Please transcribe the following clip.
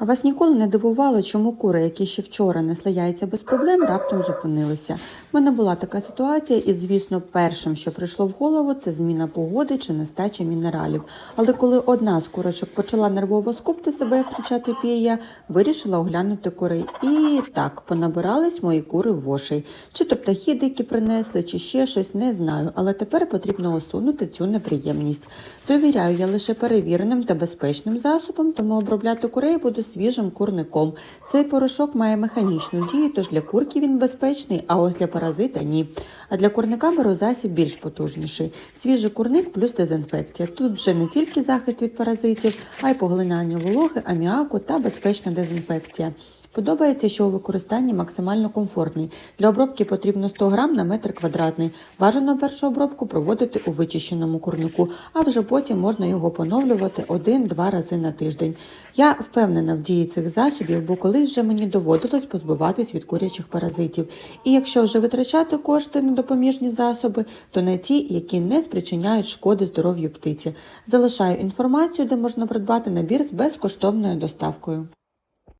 А вас ніколи не дивувало, чому кури, які ще вчора несли яйця без проблем, раптом зупинилися? В мене була така ситуація, і звісно, першим, що прийшло в голову, це зміна погоди чи нестача мінералів. Але коли одна з курочок почала нервово скупти себе і втрачати пір'я, вирішила оглянути курей. І так понабирались мої кури вошей. Чи то птахи дикі принесли, чи ще щось, не знаю. Але тепер потрібно усунути цю неприємність. Довіряю я лише перевіреним та безпечним засобам, тому обробляти курей буду свіжим курником. Цей порошок має механічну дію, тож для курки він безпечний, а ось для паразита ні. А для курника беру більш потужніший. Свіжий курник плюс дезінфекція. Тут вже не тільки захист від паразитів, а й поглинання вологи, аміаку та безпечна дезінфекція. Подобається, що у використанні максимально комфортний. Для обробки потрібно 100 грам на метр квадратний. Бажано першу обробку проводити у вичищеному курнику, а вже потім можна його поновлювати один-два рази на тиждень. Я впевнена в дії цих засобів, бо колись вже мені доводилось позбуватись від курячих паразитів. І якщо вже витрачати кошти на допоміжні засоби, то на ті, які не спричиняють шкоди здоров'ю птиці. Залишаю інформацію, де можна придбати набір з безкоштовною доставкою.